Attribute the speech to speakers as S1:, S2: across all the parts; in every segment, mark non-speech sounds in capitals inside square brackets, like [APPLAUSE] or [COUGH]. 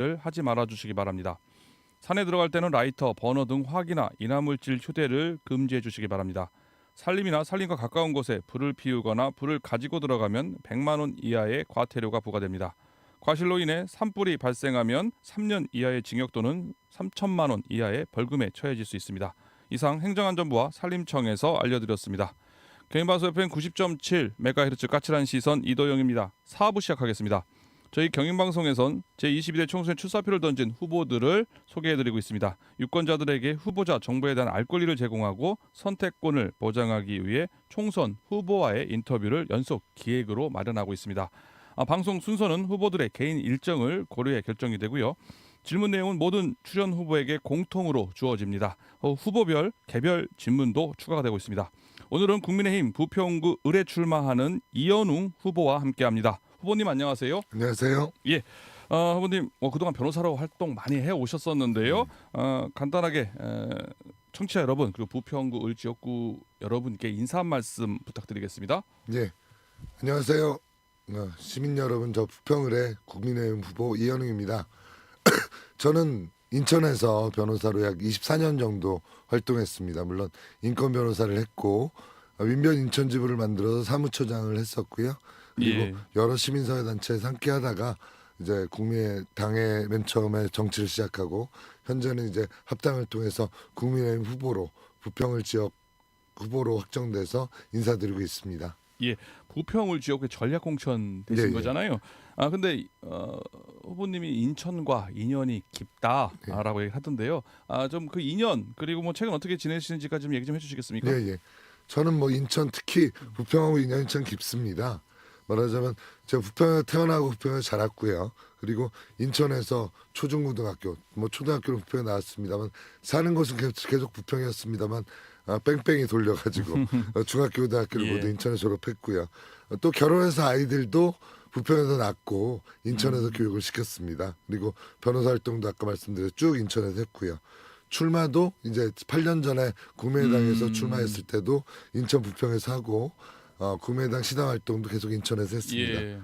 S1: 를 하지 말아 주시기 바랍니다. 산에 들어갈 때는 라이터, 버너 등 화기나 인화물질 휴대를 금지해 주시기 바랍니다. 산림이나 산림과 가까운 곳에 불을 피우거나 불을 가지고 들어가면 100만 원 이하의 과태료가 부과됩니다. 과실로 인해 산불이 발생하면 3년 이하의 징역 또는 3천만 원 이하의 벌금에 처해질 수 있습니다. 이상 행정안전부와 산림청에서 알려드렸습니다. 개인방송 FM 90.7 메가헤르츠 까칠한 시선 이도영입니다. 4부 시작하겠습니다. 저희 경인방송에선 제22대 총선에 출사표를 던진 후보들을 소개해드리고 있습니다. 유권자들에게 후보자 정보에 대한 알 권리를 제공하고 선택권을 보장하기 위해 총선 후보와의 인터뷰를 연속 기획으로 마련하고 있습니다. 아, 방송 순서는 후보들의 개인 일정을 고려해 결정이 되고요. 질문 내용은 모든 출연 후보에게 공통으로 주어집니다. 어, 후보별 개별 질문도 추가가 되고 있습니다. 오늘은 국민의힘 부평구 을에 출마하는 이현웅 후보와 함께합니다. 후보님 안녕하세요.
S2: 안녕하세요.
S1: 어, 후보님 어, 그동안 변호사로 활동 많이 해 오셨었는데요. 어, 간단하게 에, 청취자 여러분 그리고 부평구 을 지역구 여러분께 인사 한 말씀 부탁드리겠습니다.
S2: 예, 안녕하세요. 어, 시민 여러분, 저 부평을의 국민의힘 후보 이현웅입니다. [COUGHS] 저는 인천에서 변호사로 약 24년 정도 활동했습니다. 물론 인권 변호사를 했고 어, 민변 인천 지부를 만들어서 사무처장을 했었고요. 그리고
S1: 예.
S2: 여러 시민사회 단체에 함께하다가 이제 국민의당에 맨 처음에 정치를 시작하고 현재는 이제 합당을 통해서 국민의힘 후보로 부평을 지역 후보로 확정돼서 인사드리고 있습니다.
S1: 예, 부평을 지역의 전략 공천 되신
S2: 예, 예.
S1: 거잖아요. 아 근데 어, 후보님이 인천과 인연이 깊다라고 얘기하던데요. 아좀 그 인연 그리고 뭐 최근 어떻게 지내시는지까지 좀 얘기 좀 해주시겠습니까?
S2: 예, 예. 저는 뭐 인천 특히 부평하고 인연이 참 깊습니다. 말하자면 제가 부평에 태어나고 부평에 자랐고요. 그리고 인천에서 초중고등학교, 뭐 초등학교는 부평에 나왔습니다만 사는 곳은 계속, 부평이었습니다만 아, 뺑뺑이 돌려가지고 [LAUGHS] 어, 중학교, 고등학교를
S1: 예.
S2: 모두 인천에 졸업했고요. 어, 또 결혼해서 아이들도 부평에서 낳고 인천에서
S1: 음.
S2: 교육을 시켰습니다. 그리고 변호사 활동도 아까 말씀드렸 쭉 인천에서 했고요. 출마도 이제 8년 전에 국민의당에서
S1: 음.
S2: 출마했을 때도 인천 부평에서 하고 어, 국민의당 시당 활동도 계속 인천에서 했습니다.
S1: 예.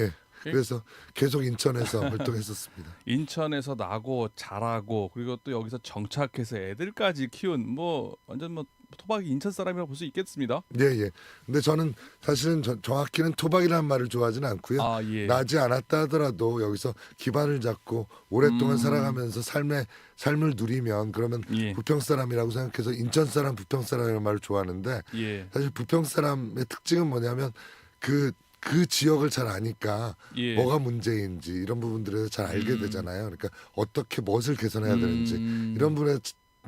S2: 예. 그래서 계속 인천에서 [LAUGHS] 활동했었습니다.
S1: 인천에서 나고 자라고 그리고 또 여기서 정착해서 애들까지 키운 뭐 완전 뭐 토박이 인천 사람이라고 볼 수 있겠습니다.
S2: 예, 예. 근데 저는 사실은 저- 정확히는 토박이라는 말을 좋아하지는 않고요.
S1: 아 예.
S2: 나지 않았다 하더라도 여기서 기반을 잡고 오랫동안
S1: 음.
S2: 살아가면서 삶의 삶을 누리면 그러면
S1: 예.
S2: 부평 사람이라고 생각해서 인천 사람, 부평 사람이라는 말을 좋아하는데
S1: 예.
S2: 사실 부평 사람의 특징은 뭐냐면 그 그 지역을 잘 아니까
S1: 예.
S2: 뭐가 문제인지 이런 부분들에 잘 알게
S1: 음.
S2: 되잖아요. 그러니까 어떻게 무엇을 개선해야 되는지
S1: 음.
S2: 이런 부분에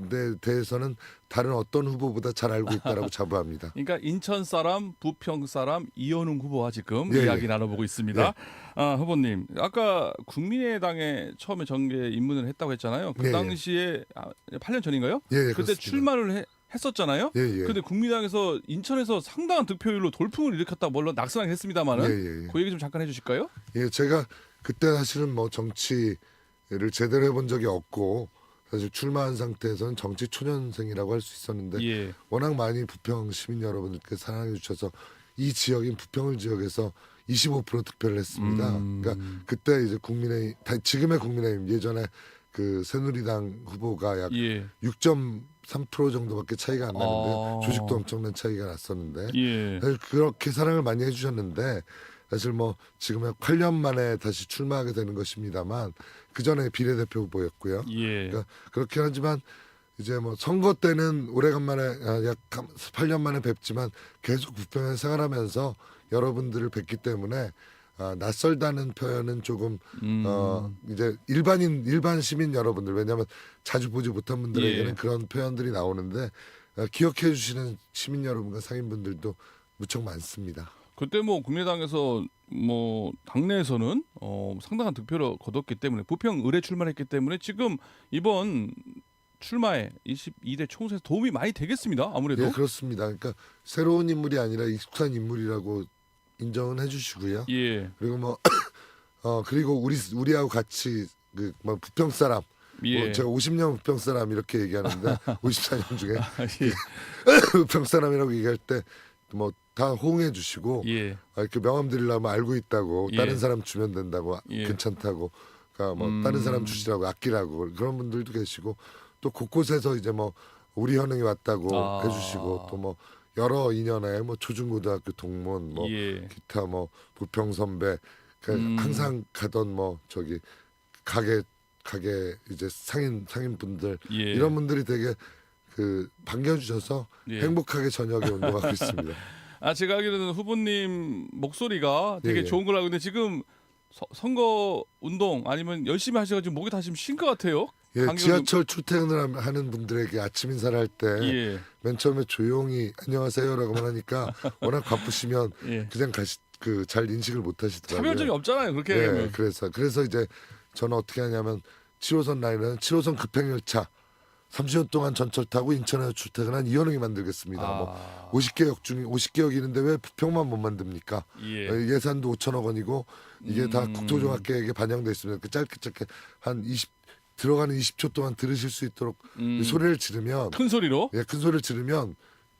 S2: 대- 대해서는 다른 어떤 후보보다 잘 알고 있다라고 [LAUGHS] 자부합니다.
S1: 그러니까 인천 사람, 부평 사람 이현웅 후보와 지금
S2: 예,
S1: 이야기
S2: 예.
S1: 나눠보고 있습니다. 아, 후보님, 아까 국민의당에 처음에 정계 입문을 했다고 했잖아요. 그
S2: 예, 예.
S1: 당시에 아, 8년 전인가요?
S2: 예, 예
S1: 그때
S2: 그렇습니다.
S1: 출마를 해- 했었잖아요.
S2: 예, 예.
S1: 근데 국민의당에서 인천에서 상당한 득표율로 돌풍을 일으켰다 물론 낙선하긴 했습니다만은
S2: 예, 예, 예.
S1: 그 얘기 좀 잠깐 해주실까요?
S2: 예, 제가 그때 사실은 뭐 정치를 제대로 해본 적이 없고 사실 출마한 상태에서는 정치 초년생이라고 할 수 있었는데
S1: 예,
S2: 워낙 많이 부평 시민 여러분들께 사랑해 주셔서 이 지역인 부평을 지역에서 25% 득표를 했습니다.
S1: 음.
S2: 그러니까 그때 이제 국민의 다- 지금의 국민의힘 예전에 그 새누리당 후보가 약
S1: 예,
S2: 6.3% 정도밖에 차이가 안 나는데
S1: 아.
S2: 조직도 엄청난 차이가 났었는데
S1: 예,
S2: 사실 그렇게 사랑을 많이 해주셨는데 사실 뭐 지금 8년 만에 다시 출마하게 되는 것입니다만 그 전에 비례대표 후보였고요.
S1: 예,
S2: 그러니까 그렇긴 하지만 이제 뭐 선거 때는 오래간만에 아, 약 8년 만에 뵙지만 계속 부평에 생활하면서 여러분들을 뵙기 때문에 아, 낯설다는 표현은 조금
S1: 음,
S2: 어 이제 일반인 일반 시민 여러분들 왜냐하면 자주 보지 못한 분들에게는
S1: 예.
S2: 그런 표현들이 나오는데 어, 기억해 주시는 시민 여러분과 상인분들도 무척 많습니다.
S1: 그때 뭐 국민의당에서 뭐 당내에서는 어, 상당한 득표를 거뒀기 때문에 부평 을에 출마했기 때문에 지금 이번 출마에 22대 총선에서 도움이 많이 되겠습니다. 아무래도
S2: 예, 그렇습니다. 그러니까 새로운 인물이 아니라 익숙한 인물이라고 인정은 해주시고요.
S1: 예,
S2: 그리고 뭐 [COUGHS] 어 그리고 우리 우리하고 같이 그 뭐 부평 사람
S1: 예.
S2: 뭐 제가 50년 부평 사람 이렇게 얘기하는데 [LAUGHS] 54년 중에
S1: 아, 예. [COUGHS]
S2: 부평 사람이라고 얘기할 때 뭐 다 호응해 주시고
S1: 예.
S2: 아, 이렇게 명함 드리려면 알고 있다고
S1: 예.
S2: 다른 사람 주면 된다고
S1: 예.
S2: 괜찮다고 그러니까 뭐
S1: 음.
S2: 다른 사람 주시라고 아끼라고 그런 분들도 계시고 또 곳곳에서 이제 뭐 우리 현웅이 왔다고
S1: 아.
S2: 해주시고 또 뭐 여러 인연에 뭐 초중고등학교 동문 뭐
S1: 예.
S2: 기타 뭐 부평 선배 그
S1: 음.
S2: 항상 가던 뭐 저기 가게 가게 이제 상인 상인 분들
S1: 예.
S2: 이런 분들이 되게 그 반겨주셔서
S1: 예.
S2: 행복하게 저녁에 운동하고 [LAUGHS] 있습니다.
S1: 아 제가 알기로는 후보님 목소리가 되게
S2: 예, 예.
S1: 좋은 걸 알고 있는데 지금 서- 선거 운동 아니면 열심히 하셔가지고 목이 다 지금 쉰것 같아요.
S2: 예, 지하철 출퇴근을 함- 하는 분들에게 아침 인사를 할 때맨
S1: 예.
S2: 처음에 조용히 안녕하세요라고만 하니까 [LAUGHS] 워낙 바쁘시면
S1: 예.
S2: 그냥 가시 그 잘 인식을 못 하시더라고요.
S1: 차별점이 없잖아요. 그렇게
S2: 예. 그래서 그래서 이제 저는 어떻게 하냐면 7호선 라인은 7호선 급행열차 30년 동안 전철 타고 인천에서 출퇴근한 이현웅이 만들겠습니다. 뭐
S1: 아,
S2: 50개 역 중에 50개 역이 있는데 왜 부평만 못 만듭니까?
S1: 예.
S2: 어, 예산도 5천억 원이고 이게 다
S1: 음.
S2: 국토종합계획에 반영돼 있습니다. 그 짧게 짧게 한 20 들어가는 20초 동안 들으실 수 있도록
S1: 음,
S2: 소리를 지르면
S1: 큰 소리로.
S2: 예, 큰 소리를 지르면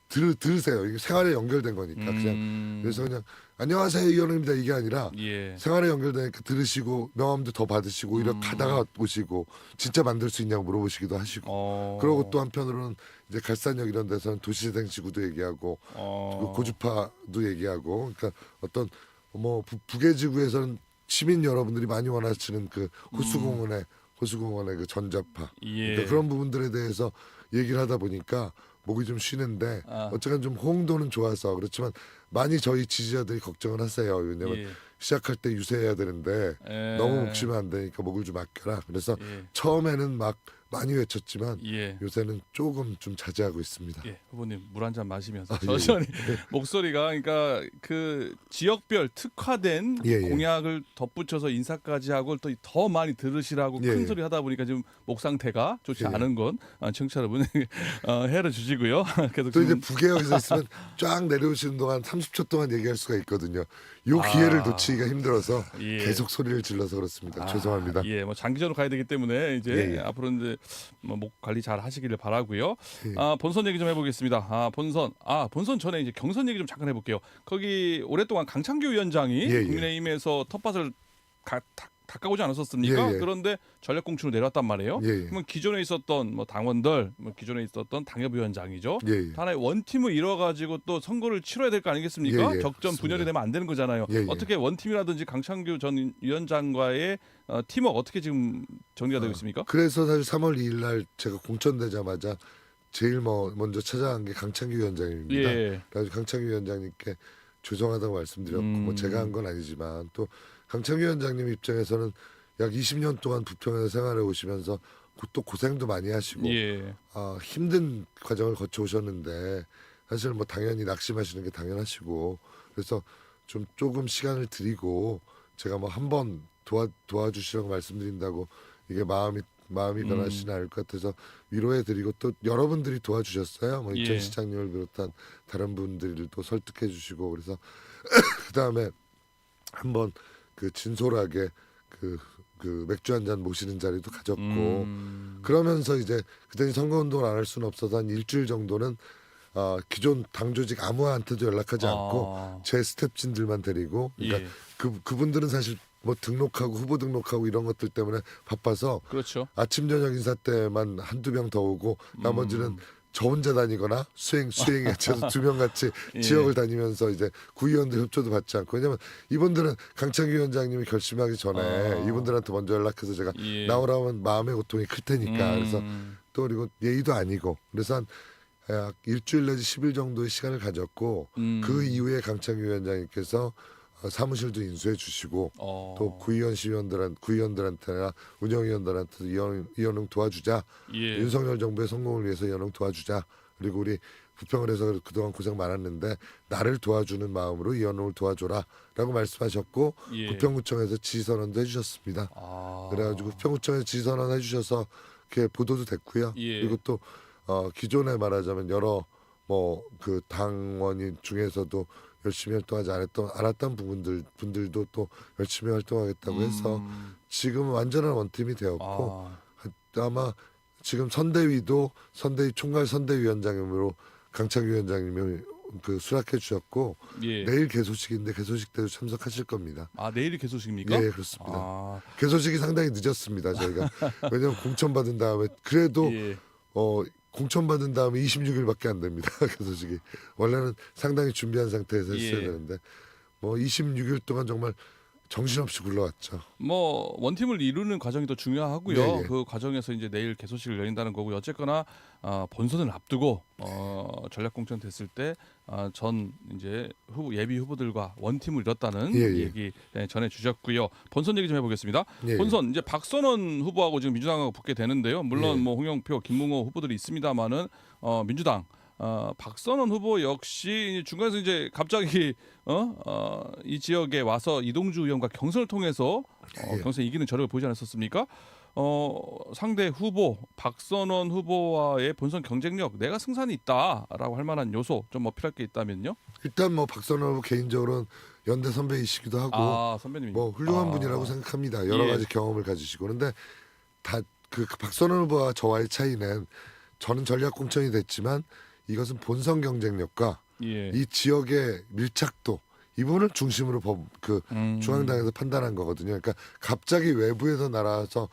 S2: 들, 들으세요. 이게 생활에 연결된 거니까 그냥
S1: 음,
S2: 그래서 그냥 안녕하세요 이현우입니다 이게 아니라
S1: 예.
S2: 생활에 연결되니까 들으시고 명함도 더 받으시고 오히려
S1: 음.
S2: 가다가 오시고 진짜 만들 수 있냐고 물어보시기도 하시고
S1: 어.
S2: 그리고 또 한편으로는 이제 갈산역 이런 데서는 도시재생 지구도 얘기하고
S1: 어.
S2: 그 고주파도 얘기하고 그러니까 어떤 뭐 부- 북해지구에서는 시민 여러분들이 많이 원하시는 그 호수공원의 호수공원의 그 전자파
S1: 음. 예.
S2: 그러니까 그런 부분들에 대해서 얘기를 하다 보니까 목이 좀 쉬는데
S1: 아.
S2: 어쨌든 좀 호응도는 좋아서 그렇지만 많이 저희 지지자들이 걱정을 하세요 왜냐면
S1: 예.
S2: 시작할 때 유세해야 되는데
S1: 예.
S2: 너무 목 쉬면 안 되니까 목을 좀 아껴라 그래서
S1: 예.
S2: 처음에는 막 많이 외쳤지만
S1: 예.
S2: 요새는 조금 좀 자제하고 있습니다.
S1: 예, 후보님 물 한 잔 마시면서
S2: 아, 예,
S1: 천천히 [LAUGHS] 목소리가 그러니까 그 지역별 특화된
S2: 예, 예.
S1: 공약을 덧붙여서 인사까지 하고 또 더 많이 들으시라고
S2: 예,
S1: 큰
S2: 예.
S1: 소리 하다 보니까 지금 목 상태가 좋지
S2: 예.
S1: 않은 건 아, 청취자 여러분 [LAUGHS] 어, 해를 주시고요. [LAUGHS] 계속
S2: 또 이제 북에어에서 있으면 쫙 내려오시는 동안 30초 동안 얘기할 수가 있거든요. 요
S1: 아.
S2: 기회를 놓치기가 힘들어서
S1: 예.
S2: 계속 소리를 질러서 그렇습니다.
S1: 아,
S2: 죄송합니다.
S1: 예, 뭐 장기전으로 가야 되기 때문에 이제
S2: 예, 예.
S1: 앞으로 이제 뭐목 관리 잘 하시기를 바라고요.
S2: 예.
S1: 아, 본선 얘기 좀 해보겠습니다. 아, 본선. 아, 본선 전에 이제 경선 얘기 좀 잠깐 해볼게요. 거기 오랫동안 강창규 위원장이
S2: 예, 예.
S1: 국민의힘에서 텃밭을 가, 다, 닦아오지 않았었습니까?
S2: 예, 예.
S1: 그런데 전략 공천으로 내려왔단 말이에요.
S2: 예, 예.
S1: 그러면 기존에 있었던 뭐 당원들, 뭐 기존에 있었던 당협위원장이죠.
S2: 예, 예.
S1: 하나의 원팀을 이뤄가지고 또 선거를 치러야 될 거 아니겠습니까?
S2: 예, 예.
S1: 적전 분열이
S2: 맞습니다.
S1: 되면 안 되는 거잖아요.
S2: 예, 예.
S1: 어떻게 원팀이라든지 강창규 전 위원장과의 어, 팀워크 어떻게 지금 정리가 되고 있습니까?
S2: 그래서 사실 3월 2일 날 제가 공천되자마자 제일 뭐 먼저 찾아간 게 강창규 위원장입니다.
S1: 예.
S2: 그래서 강창규 위원장님께 죄송하다고 말씀드렸고
S1: 음.
S2: 뭐 제가 한 건 아니지만 또 강창규 위원장님 입장에서는 약 20년 동안 부평에서 생활해 오시면서 고- 또 고생도 많이 하시고
S1: 예.
S2: 아, 힘든 과정을 거쳐 오셨는데 사실 뭐 당연히 낙심하시는 게 당연하시고 그래서 좀 조금 시간을 드리고 제가 뭐 한 번 도와 도와주시라고 말씀드린다고 이게 마음이 마음이
S1: 음.
S2: 변하시지 않을 것 같아서 위로해 드리고 또 여러분들이 도와주셨어요. 뭐
S1: 예.
S2: 이천 시장님을 비롯한 다른 분들도 설득해 주시고 그래서 [COUGHS] 그 다음에 한번 그 진솔하게 그, 그 맥주 한 잔 모시는 자리도 가졌고
S1: 음.
S2: 그러면서 이제 그때는 선거운동을 안 할 수는 없어서 한 일주일 정도는 어, 기존 당 조직 아무한테도 연락하지 않고
S1: 아.
S2: 제 스탭진들만 데리고 그러니까
S1: 예.
S2: 그 그분들은 사실 뭐 등록하고 후보 등록하고 이런 것들 때문에 바빠서
S1: 그렇죠.
S2: 아침 저녁 인사 때만 한두 명 더 오고 나머지는
S1: 음.
S2: 저 혼자 다니거나 수행 수행에 해서 두 명 같이 [LAUGHS]
S1: 예.
S2: 지역을 다니면서 이제 구의원들 협조도 받지 않고 왜냐면 이분들은 강창규 위원장님이 결심하기 전에
S1: 아.
S2: 이분들한테 먼저 연락해서 제가
S1: 예.
S2: 나오라면 마음의 고통이 클 테니까 그래서
S1: 음.
S2: 또 그리고 예의도 아니고 그래서 한 약 일주일 내지 10일 정도의 시간을 가졌고
S1: 음.
S2: 그 이후에 강창규 위원장님께서 어, 사무실도 인수해 주시고
S1: 어.
S2: 또 구의원 시의원들한 구의원들한테나 운영위원들한테 이현웅, 이현웅 도와주자
S1: 예.
S2: 윤석열 정부의 성공을 위해서 이현웅 도와주자 그리고 우리 부평을 해서 그동안 고생 많았는데 나를 도와주는 마음으로 이현웅을 도와줘라라고 말씀하셨고
S1: 예.
S2: 부평구청에서 지지선언도 해주셨습니다.
S1: 아.
S2: 그래가지고 부평구청에서 지지선언 해주셔서 이렇게 보도도 됐고요.
S1: 예.
S2: 그리고 또 어, 기존에 말하자면 여러 뭐 그 당원인 중에서도 열심히 활동하지 않았던 않았던 부분들 분들도 또 열심히 활동하겠다고 해서
S1: 음.
S2: 지금 은 완전한 원팀이 되었고
S1: 아.
S2: 아마 지금 선대위도 선대위 총괄 선대위원장으로 강창규 위원장님이 그 수락해 주셨고
S1: 예.
S2: 내일 개소식인데 개소식 때도 참석하실 겁니다.
S1: 아 내일이 개소식입니까?
S2: 예, 그렇습니다.
S1: 아,
S2: 개소식이 상당히 늦었습니다. 저희가 왜냐하면 공천 받은 다음에 그래도
S1: 예.
S2: 어 공천 받은 다음에 26일밖에 안 됩니다. [LAUGHS] 개소식이 원래는 상당히 준비한 상태에서 했어야
S1: 예.
S2: 되는데 뭐 26일 동안 정말 정신없이 굴러왔죠.
S1: 뭐 원팀을 이루는 과정이 더 중요하고요.
S2: 네, 예.
S1: 그 과정에서 이제 내일 개소식을 열린다는 거고 어쨌거나 어, 본선을 앞두고 어, 전략 공천 됐을 때 어, 전 이제 후보 예비 후보들과 원팀을 이뤘다는
S2: 예, 예.
S1: 얘기 네, 전해 주셨고요. 본선 얘기 좀 해보겠습니다.
S2: 예,
S1: 본선 이제 박선원 후보하고 지금 민주당하고 붙게 되는데요. 물론
S2: 예.
S1: 뭐 홍영표, 김문호 후보들이 있습니다만은 어, 민주당 어, 박선원 후보 역시 중간에서 이제 갑자기 어, 어, 이 지역에 와서 이동주 의원과 경선을 통해서 어,
S2: 예.
S1: 경선 이기는 저력을 보이지 않았었습니까? 어, 상대 후보 박선원 후보와의 본선 경쟁력 내가 승산이 있다라고 할 만한 요소 좀 어필할 게 있다면요?
S2: 일단 뭐 박선호 후보 개인적으로는 연대 선배이시기도 하고
S1: 아 선배님
S2: 뭐 훌륭한
S1: 아,
S2: 분이라고 생각합니다. 여러
S1: 예.
S2: 가지 경험을 가지시고 그런데 다 그 박선호 후보와 저와의 차이는 저는 전략 공천이 됐지만 이것은 본선 경쟁력과
S1: 예.
S2: 이 지역의 밀착도 이 부분을 중심으로 법, 그
S1: 음,
S2: 중앙당에서 판단한 거거든요. 그러니까 갑자기 외부에서 날아와서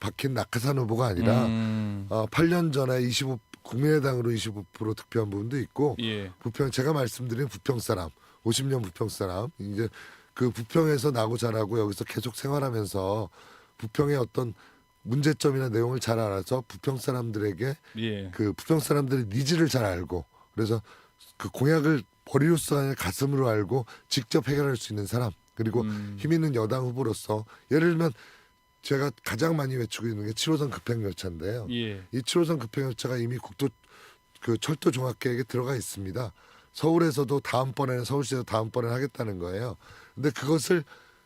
S2: 박힌 낙하산 후보가 아니라
S1: 음,
S2: 어, 8년 전에 25 국민의당으로 25% 득표한 부분도 있고
S1: 예.
S2: 부평 제가 말씀드린 부평 사람 50년 부평 사람 이제 그 부평에서 나고 자라고 여기서 계속 생활하면서 부평의 어떤 문제점이나 내용을 잘 알아서 부평 사람들에게
S1: 예.
S2: 그 부평 사람들의 니즈를 잘 알고 그래서 그 공약을 머리로서 아니라 가슴으로 알고 직접 해결할 수 있는 사람 그리고
S1: 음.
S2: 힘 있는 여당 후보로서 예를 들면 제가 가장 많이 외치고 있는 게 7호선 급행열차인데요.
S1: 예.
S2: 이 7호선 급행열차가 이미 국도 그 철도 종합계획에 들어가 있습니다. 서울에서도 다음번에는 서울시에서 다음번에 하겠다는 거예요. 근데 그것을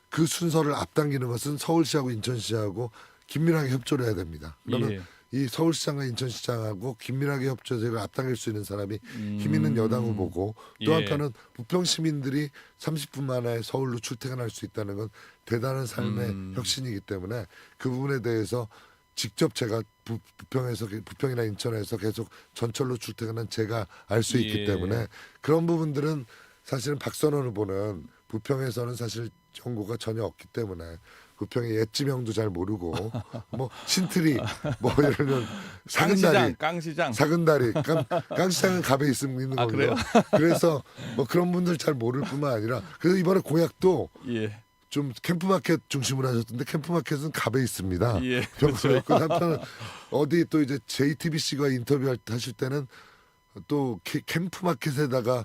S2: 그 순서를 앞당기는 것은 서울시하고 인천시하고 긴밀하게 협조를 해야 됩니다. 그러면
S1: 예.
S2: 이 서울시장과 인천시장하고 긴밀하게 협조해서 앞당길 수 있는 사람이
S1: 음.
S2: 힘 있는 여당 후보고 또
S1: 예.
S2: 한편은 부평 시민들이 30분 만에 서울로 출퇴근할 수 있다는 건 대단한 삶의
S1: 음.
S2: 혁신이기 때문에 그 부분에 대해서 직접 제가 부, 부평에서 부평이나 인천에서 계속 전철로 출퇴근한 제가 알 수 있기
S1: 예.
S2: 때문에 그런 부분들은 사실은 박선원 후보는 부평에서는 사실 정보가 전혀 없기 때문에 부평의 옛 지명도 잘 모르고 뭐 신트리 뭐 예를 들면
S1: 깡시장,
S2: 사근다리
S1: 깡시장.
S2: 사근다리 깡, 깡시장은 갑에 있으면 있는
S1: 아, 거고요.
S2: 그래서 뭐 그런 분들 잘 모를 뿐만 아니라 그래서 이번에 공약도
S1: 예.
S2: 좀 캠프마켓 중심으로 하셨던데 캠프마켓은 갑에 있습니다.
S1: 예.
S2: 병원에 있고 한편은 어디 또 이제 JTBC가 인터뷰 하실 때는 또 캐- 캠프마켓에다가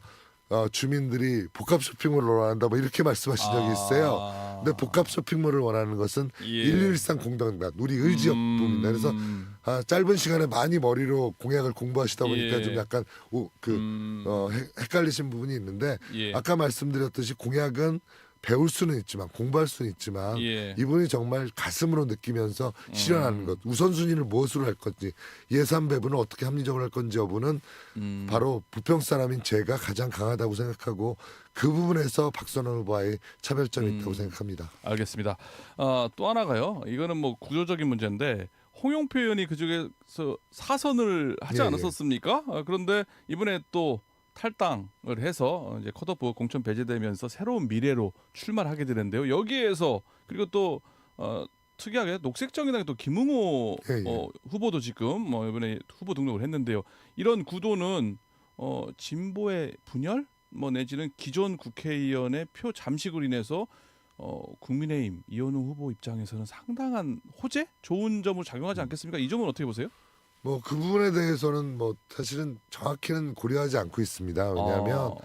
S2: 어, 주민들이 복합 쇼핑몰을 원한다 뭐 이렇게 말씀하신 적이 있어요.
S1: 아.
S2: 근데 복합 쇼핑몰을 원하는 것은
S1: 예.
S2: 113 공동단 우리 의지역
S1: 음.
S2: 부분입니다. 그래서 아, 짧은 시간에 많이 머리로 공약을 공부하시다 보니까
S1: 예.
S2: 좀 약간 오, 그
S1: 음.
S2: 어, 헷- 헷갈리신 부분이 있는데
S1: 예.
S2: 아까 말씀드렸듯이 공약은 배울 수는 있지만 공부할 수는 있지만
S1: 예.
S2: 이분이 정말 가슴으로 느끼면서 실현하는
S1: 음.
S2: 것 우선순위를 무엇으로 할 건지 예산 배분을 어떻게 합리적으로 할 건지 여부는
S1: 음.
S2: 바로 부평 사람인 제가 가장 강하다고 생각하고 그 부분에서 박선원 후보와의 차별점이
S1: 음.
S2: 있다고 생각합니다.
S1: 알겠습니다. 어, 또 하나가요. 이거는 뭐 구조적인 문제인데 홍영표 의원이 그중에서 사선을 하지
S2: 예, 예.
S1: 않았었습니까? 어, 그런데 이번에 또 탈당을 해서 어, 이제 컷오프 공천 배제되면서 새로운 미래로 출마를 하게 되는데요. 여기에서 그리고 또 어, 특이하게 녹색정의당의 또 김웅호
S2: 예, 예.
S1: 어, 후보도 지금 뭐 이번에 후보 등록을 했는데요. 이런 구도는 어, 진보의 분열 뭐 내지는 기존 국회의원의 표 잠식으로 인해서 어, 국민의힘 이현우 후보 입장에서는 상당한 호재 좋은 점을 작용하지 않겠습니까? 이 점은 어떻게 보세요?
S2: 뭐 그 부분에 대해서는 뭐 사실은 정확히는 고려하지 않고 있습니다. 왜냐하면
S1: 어,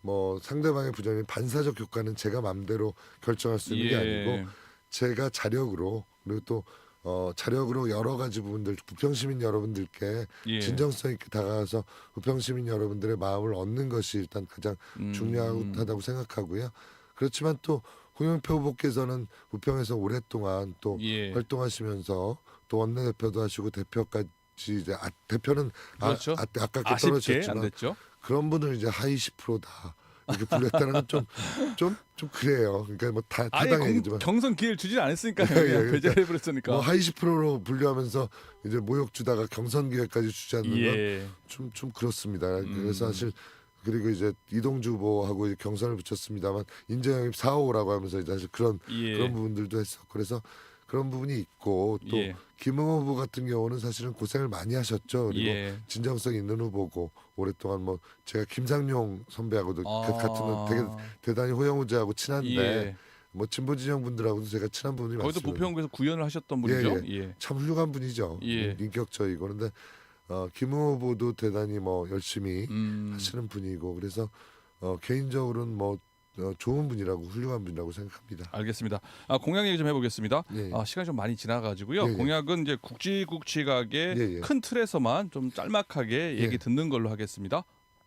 S2: 뭐 상대방의 부정이 반사적 효과는 제가 마음대로 결정할 수 있는 게
S1: 예.
S2: 아니고 제가 자력으로 그리고 또 어, 자력으로 여러 가지 부분들 부평 시민 여러분들께
S1: 예.
S2: 진정성 있게 다가가서 부평 시민 여러분들의 마음을 얻는 것이 일단 가장
S1: 음,
S2: 중요하다고 생각하고요. 그렇지만 또 홍영표 후보께서는 부평에서 오랫동안 또
S1: 예.
S2: 활동하시면서 또 원내대표도 하시고 대표까지 이제 아, 대표는
S1: 그렇죠.
S2: 아, 아, 아깝게
S1: 아쉽게 안
S2: 떨어졌지만
S1: 됐죠.
S2: 그런 분을 이제 하이 10%다 이렇게 불렸다는 건 좀 좀 좀 그래요. 그러니까 뭐다
S1: 아예
S2: 타당
S1: 공-
S2: 얘기지만
S1: 경선 기회를 주진 않았으니까
S2: 예, 예,
S1: 그냥
S2: 그러니까
S1: 배제를 해버렸으니까.
S2: 뭐 하이 10%로 분류하면서 이제 모욕 주다가 경선 기회까지 주지 않는
S1: 예.
S2: 건좀좀 그렇습니다.
S1: 음.
S2: 그래서 사실 그리고 이제 이동주 후보하고 이제 경선을 붙였습니다만 인재영입 4호라고 하면서 이제 사실 그런
S1: 예.
S2: 그런 부분들도 했었고 그래서 그런 부분이 있고 또
S1: 예.
S2: 김웅 후보 같은 경우는 사실은 고생을 많이 하셨죠. 그리고
S1: 예.
S2: 진정성 있는 후보고 오랫동안 뭐 제가 김상용 선배하고도 그 같은 되게 대단히 호영우제하고 친한데
S1: 예.
S2: 뭐 진보 진영 분들하고도 제가 친한 분이
S1: 거기도
S2: 많습니다.
S1: 부평구에서 구현을 하셨던 분이죠.
S2: 예,
S1: 예.
S2: 참 훌륭한 분이죠.
S1: 예.
S2: 인격적이고 그런데 어, 김웅 후보도 대단히 뭐 열심히
S1: 음.
S2: 하시는 분이고 그래서 어, 개인적으로는 뭐 어, 좋은 분이라고 훌륭한 분이라고 생각합니다.
S1: 알겠습니다. 아, 공약 얘기 좀 해보겠습니다.
S2: 예, 예.
S1: 아, 시간이 좀 많이 지나가지고요.
S2: 예, 예.
S1: 공약은 이제 굵직굵직하게
S2: 예, 예.
S1: 큰 틀에서만 좀 짤막하게 얘기
S2: 예.
S1: 듣는 걸로 하겠습니다.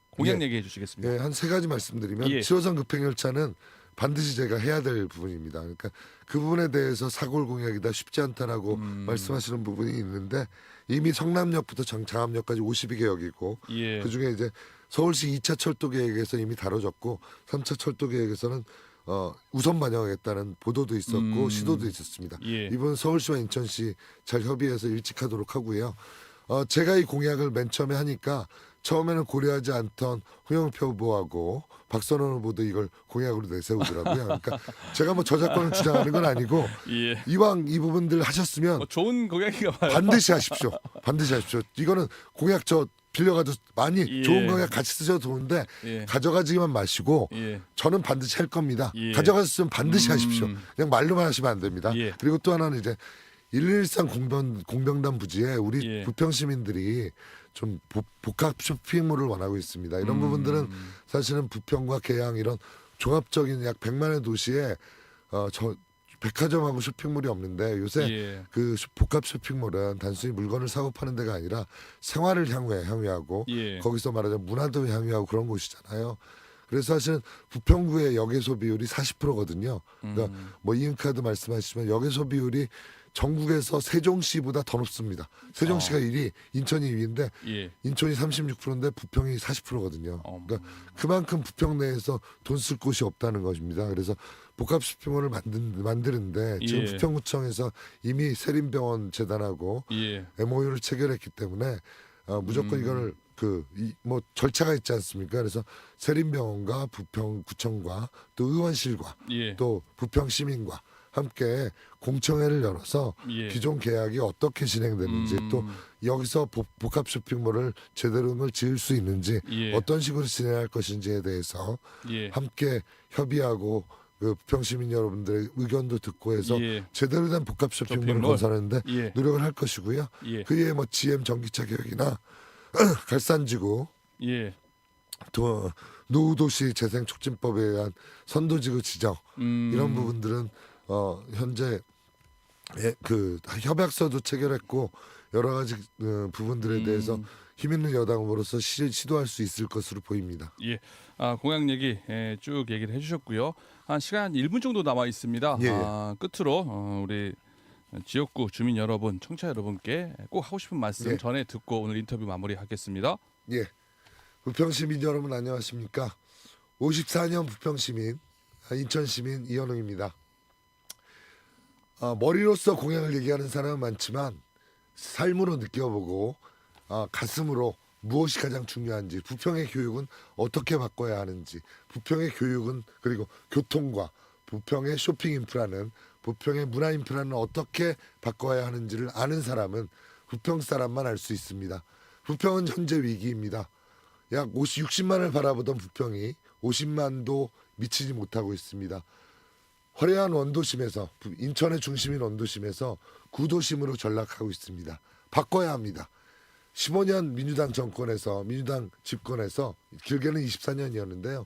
S1: 공약
S2: 예.
S1: 얘기해 주시겠습니다.
S2: 예, 한 세 가지 말씀드리면
S1: 예.
S2: 7호선 급행열차는 반드시 제가 해야 될 부분입니다. 그러니까 그 부분에 대해서 사골 공약이다 쉽지 않다라고
S1: 음.
S2: 말씀하시는 부분이 있는데 이미 성남역부터 정- 장암역까지 52개역이고
S1: 예.
S2: 그 중에 이제 서울시 2차 철도 계획에서 이미 다뤄졌고 3차 철도 계획에서는 어, 우선 반영하겠다는 보도도 있었고
S1: 음.
S2: 시도도 있었습니다.
S1: 예.
S2: 이번 서울시와 인천시 잘 협의해서 일찍 하도록 하고요. 어, 제가 이 공약을 맨 처음에 하니까 처음에는 고려하지 않던 홍영표 후보하고 박선원 후보도 이걸 공약으로 내세우더라고요. 그러니까 제가 뭐 저작권을 주장하는 건 아니고
S1: 예.
S2: 이왕 이 부분들 하셨으면
S1: 뭐 좋은 공약인가 봐요.
S2: 반드시 하십시오. 반드시 하십시오. 이거는 공약 저 빌려가도 많이
S1: 예.
S2: 좋은 공약 같이 쓰셔도 좋은데
S1: 예.
S2: 가져가지만 마시고
S1: 예.
S2: 저는 반드시 할 겁니다.
S1: 예.
S2: 가져가셨으면 반드시
S1: 음.
S2: 하십시오. 그냥 말로만 하시면 안 됩니다.
S1: 예.
S2: 그리고 또 하나는 이제 113 공병 공병단 부지에 우리
S1: 예.
S2: 부평 시민들이 좀 보- 복합 쇼핑몰을 원하고 있습니다. 이런
S1: 음.
S2: 부분들은 사실은 부평과 계양 이런 종합적인 약 100만의 도시에 어, 저 백화점하고 쇼핑몰이 없는데 요새
S1: 예.
S2: 그 쇼- 복합 쇼핑몰은 단순히 물건을 사고 파는 데가 아니라 생활을 향후에 향유하고
S1: 예.
S2: 거기서 말하자면 문화도 향유하고 그런 곳이잖아요. 그래서 사실은 부평구의 역외소 비율이 40%거든요. 그러니까
S1: 음.
S2: 뭐 이은카드 말씀하시지만 역외소 비율이 전국에서 세종시보다 더 높습니다. 세종시가
S1: 어.
S2: 1위, 인천이 2위인데
S1: 예.
S2: 인천이 36%인데 부평이 40%거든요.
S1: 어,
S2: 그러니까 그만큼 부평 내에서 돈 쓸 곳이 없다는 것입니다. 그래서 복합 쇼핑몰을 만든 만드는데 지금
S1: 예.
S2: 부평구청에서 이미 세림병원 재단하고
S1: 예.
S2: MOU를 체결했기 때문에 어, 무조건
S1: 음.
S2: 이거를 그 뭐 절차가 있지 않습니까? 그래서 세림병원과 부평구청과 또 의원실과
S1: 예.
S2: 또 부평 시민과 함께 공청회를 열어서
S1: 예.
S2: 기존 계약이 어떻게 진행되는지
S1: 음.
S2: 또 여기서 복- 복합 쇼핑몰을 제대로 지을 수 있는지
S1: 예.
S2: 어떤 식으로 진행할 것인지에 대해서
S1: 예.
S2: 함께 협의하고 그 부평 시민 여러분들의 의견도 듣고 해서
S1: 예.
S2: 제대로 된 복합 쇼핑몰을
S1: 쇼핑몰.
S2: 건설하는데
S1: 예.
S2: 노력을 할 것이고요.
S1: 예.
S2: 그에 뭐 GM 전기차 계획이나 [CLEARS THROAT] 갈산지구
S1: 예.
S2: 또 노후도시 재생 촉진법에 의한 선도지구 지정
S1: 음.
S2: 이런 부분들은 어 현재 예, 그 협약서도 체결했고 여러 가지 어, 부분들에 대해서
S1: 음.
S2: 힘 있는 여당으로서 시, 시도할 수 있을 것으로 보입니다.
S1: 예. 아, 공약 얘기 예, 쭉 얘기를 해주셨고요. 한 시간 1분 정도 남아 있습니다.
S2: 예, 예.
S1: 아, 끝으로 어, 우리 지역구 주민 여러분, 청취자 여러분께 꼭 하고 싶은 말씀
S2: 예.
S1: 전에 듣고 오늘 인터뷰 마무리하겠습니다.
S2: 예, 부평 시민 여러분 안녕하십니까? 54년 부평 시민, 아, 인천 시민 이현웅입니다. 아, 머리로서 공약을 얘기하는 사람은 많지만 삶으로 느껴보고 아, 가슴으로 무엇이 가장 중요한지 부평의 교육은 어떻게 바꿔야 하는지 부평의 교육은 그리고 교통과 부평의 쇼핑 인프라는 부평의 문화 인프라는 어떻게 바꿔야 하는지를 아는 사람은 부평 사람만 알 수 있습니다. 부평은 현재 위기입니다. 약 50, 60만을 바라보던 부평이 50만도 미치지 못하고 있습니다. 화려한 원도심에서 부- 인천의 중심인 원도심에서 구도심으로 전락하고 있습니다. 바꿔야 합니다. 15년 민주당 정권에서 민주당 집권에서 길게는 24년이었는데요.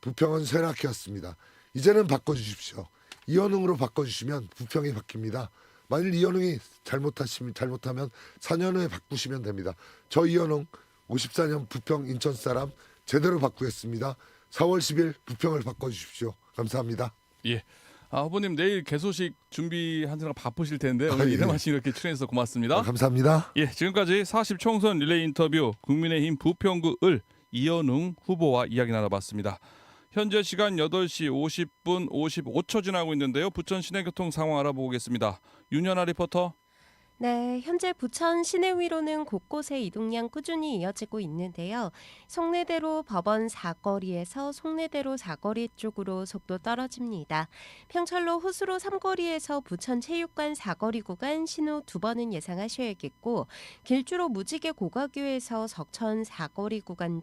S2: 부평은 쇠락해왔습니다. 이제는 바꿔주십시오. 이현웅으로 바꿔주시면 부평이 바뀝니다. 만일 이현웅이 잘못하시면 잘못하면 4년 후에 바꾸시면 됩니다. 저 이현웅 54년 부평 인천 사람 제대로 바꾸겠습니다. 4월 10일 부평을 바꿔주십시오. 감사합니다.
S1: 예. 아, 후보님 내일 개소식 준비하느라 바쁘실 텐데
S2: 아,
S1: 오늘
S2: 예.
S1: 이름 하시 이렇게 출연해서 고맙습니다.
S2: 아, 감사합니다.
S1: 예, 지금까지 40 총선 릴레이 인터뷰 국민의힘 부평구 을 이현웅 후보와 이야기 나눠봤습니다. 현재 시간 8시 50분 55초 지나고 있는데요. 부천 시내 교통 상황 알아보겠습니다. 윤현아 리포터.
S3: 네, 현재 부천 시내 위로는 곳곳에 이동량 꾸준히 이어지고 있는데요. 송내대로 법원 사거리에서 송내대로 사거리 쪽으로 속도 떨어집니다. 평철로 호수로 삼거리에서 부천 체육관 사거리 구간 신호 두 번은 예상하셔야겠고 길주로 무지개 고가교에서 석천 사거리 구간